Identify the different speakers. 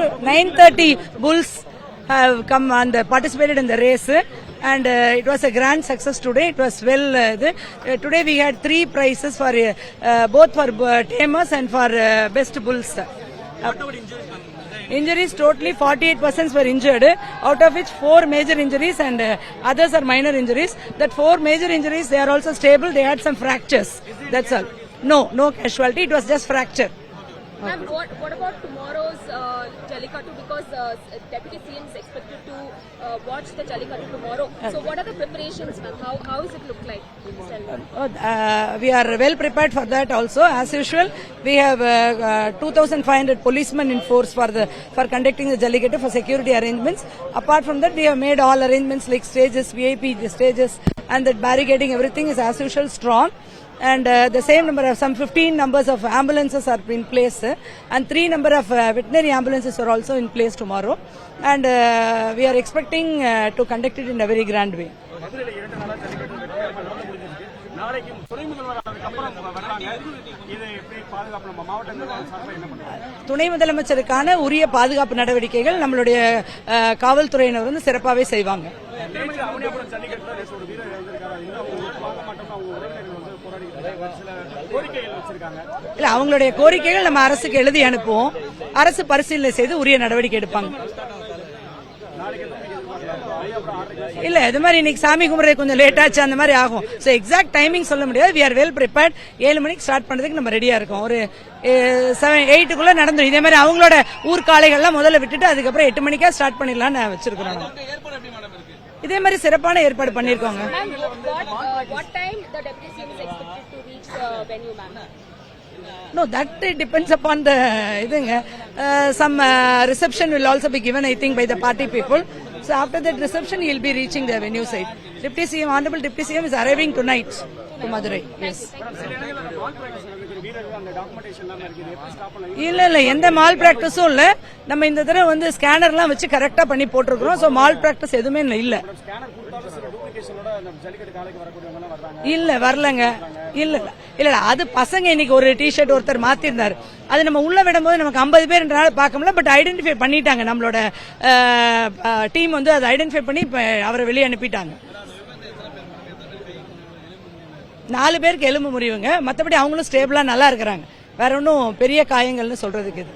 Speaker 1: 930 bulls have come and participated in the race and uh, it was a grand success today it was well uh, the, uh, today we had three prizes for uh, uh, both for uh, tamers and for uh, best bulls Injuries totally 48 persons were injured, out of which four major injuries and uh, others are minor injuries. That four major injuries they are also stable. They had some fractures. That's all. No, no casualty. It was just fracture.
Speaker 2: Ma'am, what, what about tomorrow's uh, Jallikattu? Because uh, Deputy CM is expected to uh, watch the Jallikattu tomorrow. So, what are the preparations, ma'am? How, how does it look like?
Speaker 1: Oh, uh, we are well prepared for that also. As usual, we have uh, uh, 2,500 policemen in force for the for conducting the Jallikattu for security arrangements. Apart from that, we have made all arrangements like stages, VIP stages, and that barricading. Everything is as usual strong. And uh, the same number of some 15 numbers of ambulances are in place, uh, and three number of uh, veterinary ambulances are also in place tomorrow. And uh, we are expecting uh, to conduct it in a very grand way.
Speaker 3: துணை
Speaker 1: முதலமைச்சருக்கான உரிய பாதுகாப்பு நடவடிக்கைகள் நம்மளுடைய காவல்துறையினர் வந்து சிறப்பாகவே செய்வாங்க இல்ல அவங்களுடைய கோரிக்கைகள் நம்ம அரசுக்கு எழுதி அனுப்புவோம். அரசு பரிசீலனை செய்து உரிய நடவடிக்கை எடுப்பாங்க. இல்ல இது மாதிரி இன்னைக்கு சாமி கும்பிட்றது கொஞ்சம் லேட் ஆச்சு அந்த மாதிரி ஆகும். ஸோ எக்ஸாக்ட் டைமிங் சொல்ல முடியாது. வி ஆர் வெல் ப்ரிப்பேர்ட் ஏழு மணிக்கு ஸ்டார்ட் பண்றதுக்கு நம்ம ரெடியா இருக்கோம். ஒரு செவன் எயிட்டுக்குள்ள நடந்துடும் இதே மாதிரி அவங்களோட ஊர் காளைகள்லாம் முதல்ல விட்டுட்டு அதுக்கப்புறம் எட்டு மணிக்கா ஸ்டார்ட் பண்ணிடலாம்னு வச்சிருக்கிறோம். இதே மாதிரி சிறப்பான ஏற்பாடு பண்ணிருக்கோங்க
Speaker 2: uh?
Speaker 1: No, that uh, depends upon the இதுங்க Uh, some uh, reception will also be given, I think, by the party people. So after that reception, he'll be reaching the venue site. Deputy CM, Honorable Deputy CM is arriving tonight to Madurai. Yes. இல்ல இல்ல எந்த mall பிராக்டிஸும் இல்ல. நம்ம இந்த தடவை வந்து ஸ்கேனர்லாம் வச்சு கரெக்டா பண்ணி போட்டிருக்கிறோம். ஸோ மால் பிராக்டிஸ் எதுவுமே இல்ல. இல்ல. வரலங்க. இல்ல இல்ல. இல்ல அது பசங்க இன்னைக்கு ஒரு டிஷர்ட் ஒருத்தர் மாத்திருந்தாரு. அது நம்ம உள்ள விடும்போது நமக்கு ஐம்பது பேர்ன்றனால பார்க்க முடியல. பட் ஐடென்டிஃபை பண்ணிட்டாங்க நம்மளோட டீம் வந்து அதை ஐடென்டிஃபை பண்ணி அவரை வெளியே அனுப்பிட்டாங்க. நாலு பேருக்கு எலும்பு முறிவுங்க. மற்றபடி அவங்களும் ஸ்டேபிளாக நல்லா இருக்கிறாங்க. வேற ஒன்றும் பெரிய காயங்கள்னு சொல்றதுக்கு இது.